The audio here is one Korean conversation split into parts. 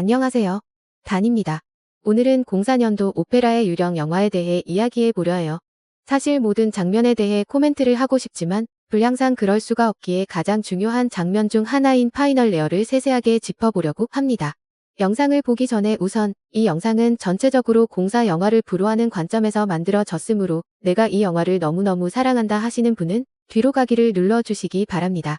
안녕하세요. 단입니다. 오늘은 04년도 오페라의 유령 영화에 대해 이야기해 보려 해요. 사실 모든 장면에 대해 코멘트를 하고 싶지만 분량상 그럴 수가 없기에 가장 중요한 장면 중 하나인 파이널 레어를 세세하게 짚어보려고 합니다. 영상을 보기 전에 우선 이 영상은 전체적으로 공사 영화를 불호하는 관점에서 만들어졌으므로 내가 이 영화를 너무너무 사랑한다 하시는 분은 뒤로 가기를 눌러주시기 바랍니다.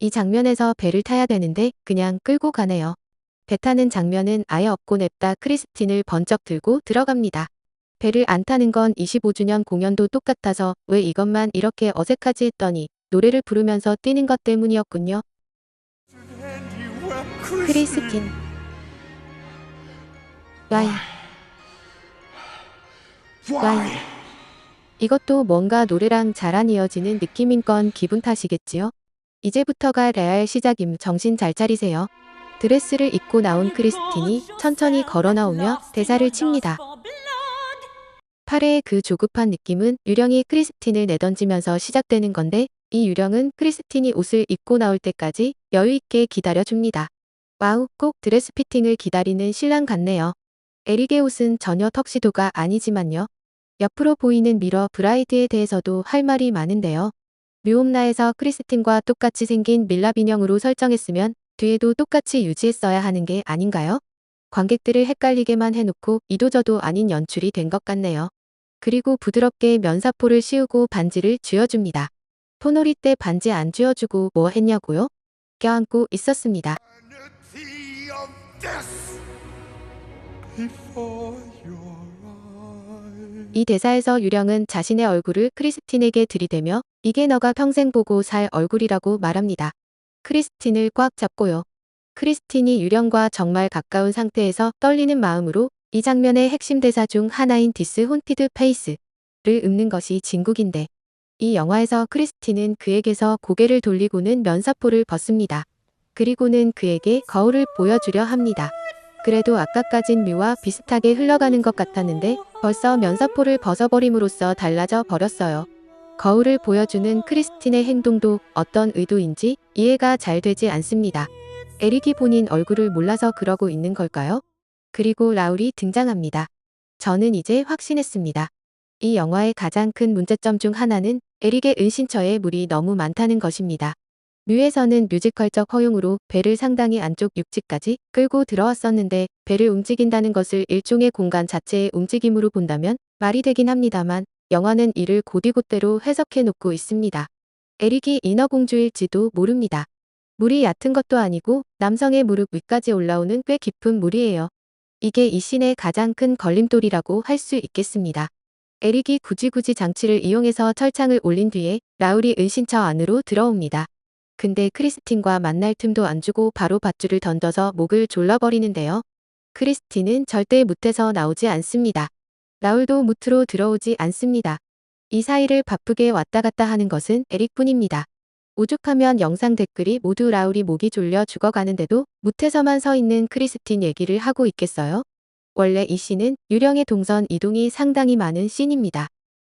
이 장면에서 배를 타야 되는데 그냥 끌고 가네요. 배 타는 장면은 아예 없고 냅다 크리스틴을 번쩍 들고 들어갑니다. 배를 안 타는 건 25주년 공연도 똑같아서 왜 이것만 이렇게 어색하지 했더니 노래를 부르면서 뛰는 것 때문이었군요. 크리스틴. 와이. 와이. 이것도 뭔가 노래랑 잘안 이어지는 느낌인 건 기분 탓이겠지요? 이제부터가 레알 시작임 정신 잘 차리세요. 드레스를 입고 나온 크리스틴이 천천히 걸어 나오며 대사를 칩니다. 8회의 그 조급한 느낌은 유령이 크리스틴을 내던지면서 시작되는 건데 이 유령은 크리스틴이 옷을 입고 나올 때까지 여유 있게 기다려줍니다. 와우, 꼭 드레스 피팅을 기다리는 신랑 같네요. 에릭의 옷은 전혀 턱시도가 아니지만요. 옆으로 보이는 미러 브라이드에 대해서도 할 말이 많은데요. 묘홈나에서 크리스틴과 똑같이 생긴 밀랍 인형으로 설정했으면 뒤에도 똑같이 유지했어야 하는 게 아닌가요? 관객들을 헷갈리게만 해놓고 이도저도 아닌 연출이 된 것 같네요. 그리고 부드럽게 면사포를 씌우고 반지를 쥐어줍니다. 토놀이 때 반지 안 쥐어주고 뭐 했냐고요? 껴안고 있었습니다. 이 대사에서 유령은 자신의 얼굴을 크리스틴에게 들이대며 이게 너가 평생 보고 살 얼굴이라고 말합니다. 크리스틴을 꽉 잡고요. 크리스틴이 유령과 정말 가까운 상태에서 떨리는 마음으로 이 장면의 핵심 대사 중 하나인 디스 혼티드 페이스를 읊는 것이 진국인데 이 영화에서 크리스틴은 그에게서 고개를 돌리고는 면사포를 벗습니다. 그리고는 그에게 거울을 보여주려 합니다. 그래도 아까 까진 뮤와 비슷하게 흘러가는 것 같았는데 벌써 면사포를 벗어버림으로써 달라져 버렸어요. 거울을 보여주는 크리스틴의 행동도 어떤 의도인지 이해가 잘 되지 않습니다. 에릭이 본인 얼굴을 몰라서 그러고 있는 걸까요? 그리고 라울이 등장합니다. 저는 이제 확신했습니다. 이 영화의 가장 큰 문제점 중 하나는 에릭의 은신처에 물이 너무 많다는 것입니다. 뮤에서는 뮤지컬적 허용으로 배를 상당히 안쪽 육지까지 끌고 들어왔었는데 배를 움직인다는 것을 일종의 공간 자체의 움직임으로 본다면 말이 되긴 합니다만 영화는 이를 곧이곧대로 해석해 놓고 있습니다. 에릭이 인어공주일지도 모릅니다. 물이 얕은 것도 아니고 남성의 무릎 위까지 올라오는 꽤 깊은 물이에요. 이게 이 씬의 가장 큰 걸림돌이라고 할 수 있겠습니다. 에릭이 굳이 굳이 장치를 이용해서 철창을 올린 뒤에 라울이 은신처 안으로 들어옵니다. 근데 크리스틴과 만날 틈도 안 주고 바로 밧줄을 던져서 목을 졸라버리는데요. 크리스틴은 절대 뭇에서 나오지 않습니다. 라울도 뭇으로 들어오지 않습니다. 이 사이를 바쁘게 왔다 갔다 하는 것은 에릭뿐입니다. 오죽하면 영상 댓글이 모두 라울이 목이 졸려 죽어가는데도 뭇에서만 서 있는 크리스틴 얘기를 하고 있겠어요? 원래 이 씬은 유령의 동선 이동이 상당히 많은 씬입니다.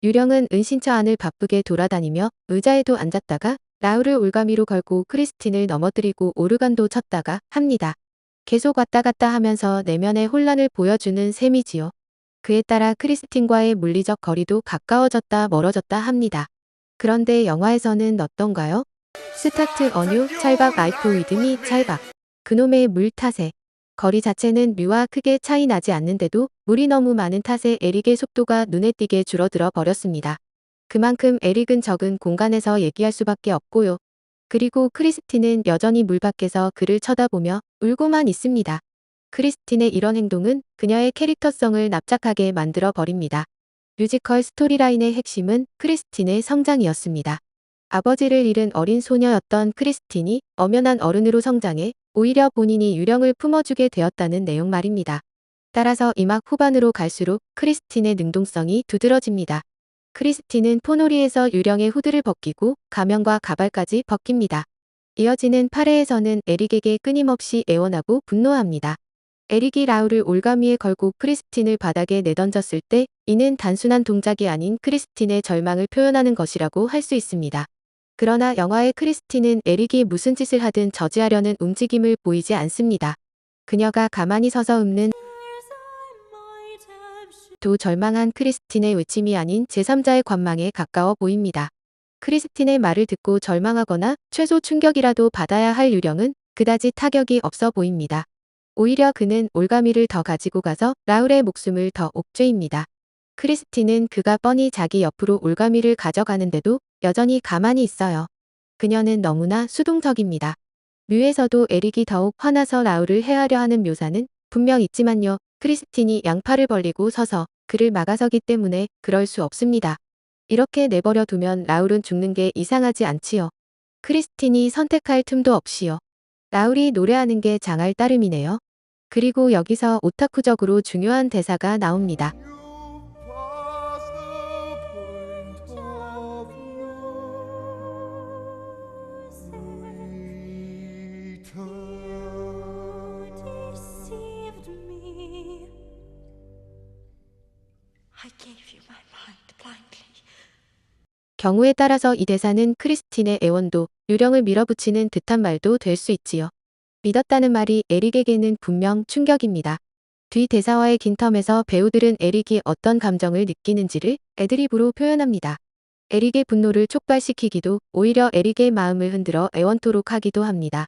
유령은 은신처 안을 바쁘게 돌아다니며 의자에도 앉았다가 라울을 올가미로 걸고 크리스틴을 넘어뜨리고 오르간도 쳤다가 합니다. 계속 왔다 갔다 하면서 내면의 혼란을 보여주는 셈이지요. 그에 따라 크리스틴과의 물리적 거리도 가까워졌다 멀어졌다 합니다. 그런데 영화에서는 어떤가요? 스타트 어뉴 찰박 아이프 위드미 찰박 그놈의 물 탓에 거리 자체는 뮤와 크게 차이 나지 않는데도 물이 너무 많은 탓에 에릭의 속도가 눈에 띄게 줄어들어 버렸습니다. 그만큼 에릭은 적은 공간에서 얘기할 수밖에 없고요. 그리고 크리스틴은 여전히 물 밖에서 그를 쳐다보며 울고만 있습니다. 크리스틴의 이런 행동은 그녀의 캐릭터성을 납작하게 만들어 버립니다. 뮤지컬 스토리라인의 핵심은 크리스틴의 성장이었습니다. 아버지를 잃은 어린 소녀였던 크리스틴이 엄연한 어른으로 성장해 오히려 본인이 유령을 품어주게 되었다는 내용 말입니다. 따라서 이 막 후반으로 갈수록 크리스틴의 능동성이 두드러집니다. 크리스틴은 포놀이에서 유령의 후드를 벗기고 가면과 가발까지 벗깁니다. 이어지는 8회에서는 에릭에게 끊임없이 애원하고 분노합니다. 에릭이 라울을 올가미에 걸고 크리스틴을 바닥에 내던졌을 때 이는 단순한 동작이 아닌 크리스틴의 절망을 표현하는 것이라고 할 수 있습니다. 그러나 영화의 크리스틴은 에릭이 무슨 짓을 하든 저지하려는 움직임을 보이지 않습니다. 그녀가 가만히 서서 읊는 도 절망한 크리스틴의 외침이 아닌 제3자의 관망에 가까워 보입니다. 크리스틴의 말을 듣고 절망하거나 최소 충격이라도 받아야 할 유령은 그다지 타격이 없어 보입니다. 오히려 그는 올가미를 더 가지고 가서 라울의 목숨을 더 옥죄입니다. 크리스틴은 그가 뻔히 자기 옆으로 올가미를 가져가는데도 여전히 가만히 있어요. 그녀는 너무나 수동적입니다. 뮤에서도 에릭이 더욱 화나서 라울을 해하려 하는 묘사는 분명 있지만요. 크리스틴이 양팔을 벌리고 서서 그를 막아서기 때문에 그럴 수 없습니다. 이렇게 내버려 두면 라울은 죽는 게 이상하지 않지요. 크리스틴이 선택할 틈도 없이요. 라울이 노래하는 게 장할 따름이네요. 그리고 여기서 오타쿠적으로 중요한 대사가 나옵니다. 경우에 따라서 이 대사는 크리스틴의 애원도, 유령을 밀어붙이는 듯한 말도 될 수 있지요. 믿었다는 말이 에릭에게는 분명 충격입니다. 뒤 대사와의 긴 텀에서 배우들은 에릭이 어떤 감정을 느끼는지를 애드립으로 표현합니다. 에릭의 분노를 촉발시키기도 오히려 에릭의 마음을 흔들어 애원토록 하기도 합니다.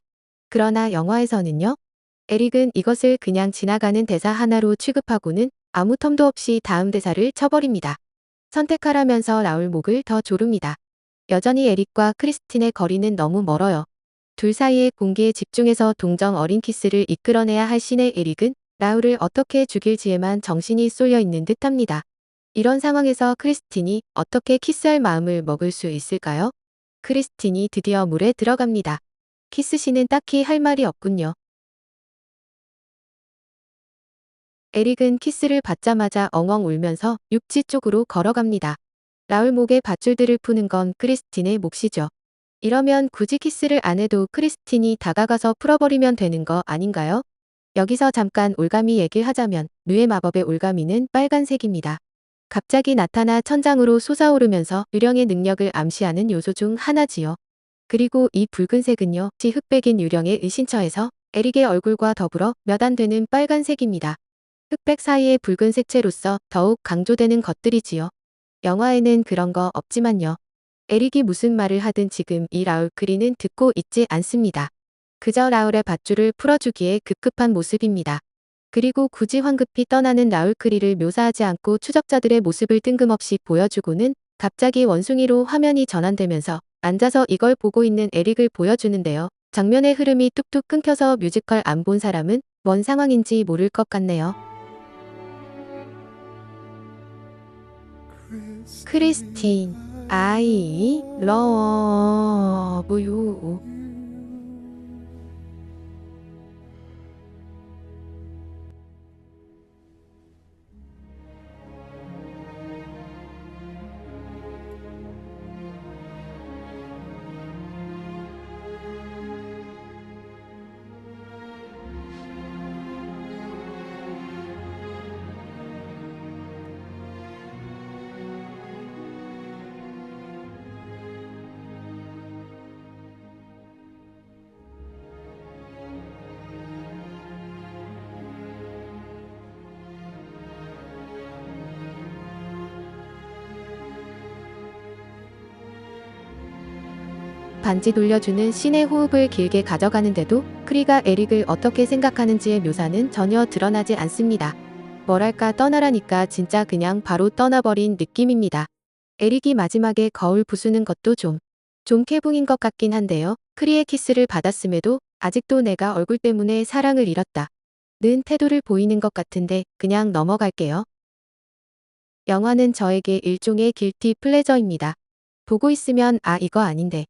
그러나 영화에서는요. 에릭은 이것을 그냥 지나가는 대사 하나로 취급하고는 아무 텀도 없이 다음 대사를 쳐버립니다. 선택하라면서 라울 목을 더 조릅니다. 여전히 에릭과 크리스틴의 거리는 너무 멀어요. 둘 사이의 공기에 집중해서 동정 어린 키스를 이끌어내야 할 신의 에릭은 라울을 어떻게 죽일지에만 정신이 쏠려 있는 듯합니다. 이런 상황에서 크리스틴이 어떻게 키스할 마음을 먹을 수 있을까요? 크리스틴이 드디어 물에 들어갑니다. 키스신은 딱히 할 말이 없군요. 에릭은 키스를 받자마자 엉엉 울면서 육지 쪽으로 걸어갑니다. 라울 목에 밧줄들을 푸는 건 크리스틴의 몫이죠. 이러면 굳이 키스를 안 해도 크리스틴이 다가가서 풀어버리면 되는 거 아닌가요? 여기서 잠깐 올가미 얘기를 하자면 뮤의 마법의 올가미는 빨간색입니다. 갑자기 나타나 천장으로 솟아오르면서 유령의 능력을 암시하는 요소 중 하나지요. 그리고 이 붉은색은요, 지 흑백인 유령의 의신처에서 에릭의 얼굴과 더불어 몇 안 되는 빨간색입니다. 흑백 사이의 붉은 색채로서 더욱 강조되는 것들이지요. 영화에는 그런 거 없지만요. 에릭이 무슨 말을 하든 지금 이 라울 크리는 듣고 있지 않습니다. 그저 라울의 밧줄을 풀어주기에 급급한 모습입니다. 그리고 굳이 황급히 떠나는 라울 크리를 묘사하지 않고 추적자들의 모습을 뜬금없이 보여주고는 갑자기 원숭이로 화면이 전환되면서 앉아서 이걸 보고 있는 에릭을 보여주는데요. 장면의 흐름이 뚝뚝 끊겨서 뮤지컬 안 본 사람은 뭔 상황인지 모를 것 같네요. 크리스틴, I love you. 반지 돌려주는 신의 호흡을 길게 가져가는데도 크리가 에릭을 어떻게 생각하는지의 묘사는 전혀 드러나지 않습니다. 뭐랄까 떠나라니까 진짜 그냥 바로 떠나버린 느낌입니다. 에릭이 마지막에 거울 부수는 것도 좀, 좀 캐붕인 것 같긴 한데요. 크리의 키스를 받았음에도 아직도 내가 얼굴 때문에 사랑을 잃었다. 는 태도를 보이는 것 같은데 그냥 넘어갈게요. 영화는 저에게 일종의 길티 플레저입니다. 보고 있으면 아 이거 아닌데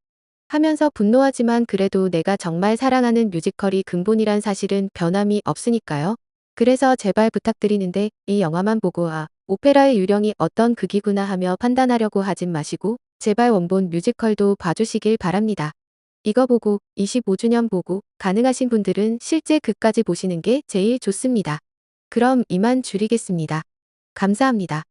하면서 분노하지만 그래도 내가 정말 사랑하는 뮤지컬이 근본이란 사실은 변함이 없으니까요. 그래서 제발 부탁드리는데 이 영화만 보고 아, 오페라의 유령이 어떤 극이구나 하며 판단하려고 하진 마시고 제발 원본 뮤지컬도 봐주시길 바랍니다. 이거 보고 25주년 보고 가능하신 분들은 실제 극까지 보시는 게 제일 좋습니다. 그럼 이만 줄이겠습니다. 감사합니다.